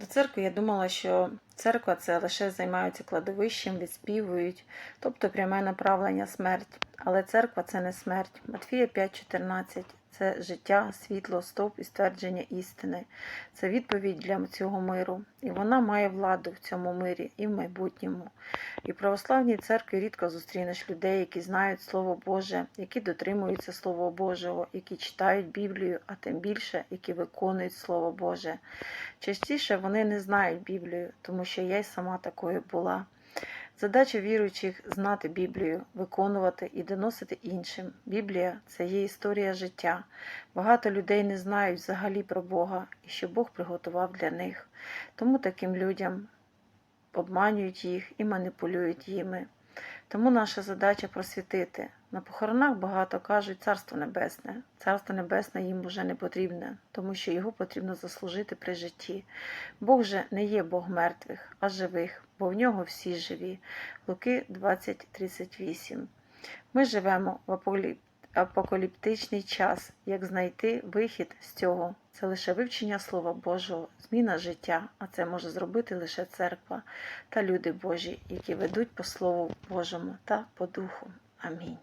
До церкви я думала, що церква це лише займаються кладовищем, відспівують, тобто пряме направлення смерть. Але церква це не смерть. Матфія 5,14 це життя, світло, стоп і ствердження істини. Це відповідь для цього миру. І вона має владу в цьому мирі і в майбутньому. І в православній церкві рідко зустрінеш людей, які знають Слово Боже, які дотримуються Слова Божого, які читають Біблію, а тим більше, які виконують Слово Боже. Частіше вони не знають Біблію, тому що я й сама такою була. Задача віруючих знати Біблію, виконувати і доносити іншим. Біблія це є історія життя. Багато людей не знають взагалі про Бога і що Бог приготував для них. Тому таким людям обманюють їх і маніпулюють їми. Тому наша задача просвітити. На похоронах багато кажуть Царство Небесне. Царство Небесне їм вже не потрібне, тому що його потрібно заслужити при житті. Бог же не є Бог мертвих, а живих, бо в нього всі живі. Луки 20.38. Ми живемо в апокаліптичний час. Як знайти вихід з цього? Це лише вивчення Слова Божого, зміна життя, а це може зробити лише церква та люди Божі, які ведуть по Слову Божому та по духу. Амінь.